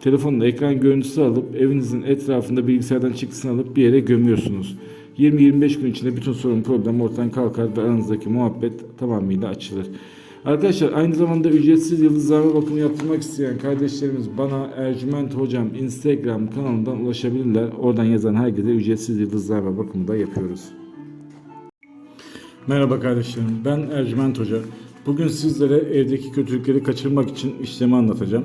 telefonla ekran görüntüsü alıp evinizin etrafında bilgisayardan çıktısını alıp bir yere gömüyorsunuz. 20-25 gün içinde bütün sorun problem ortadan kalkar ve aranızdaki muhabbet tamamıyla açılır. Arkadaşlar aynı zamanda ücretsiz yıldızlarma bakımı yaptırmak isteyen kardeşlerimiz bana Ercüment Hocam Instagram kanalından ulaşabilirler. Oradan yazan herkese ücretsiz yıldızlarma bakımı da yapıyoruz. Merhaba kardeşlerim, ben Ercüment Hoca. Bugün sizlere evdeki kötülükleri kaçırmak için işlemi anlatacağım.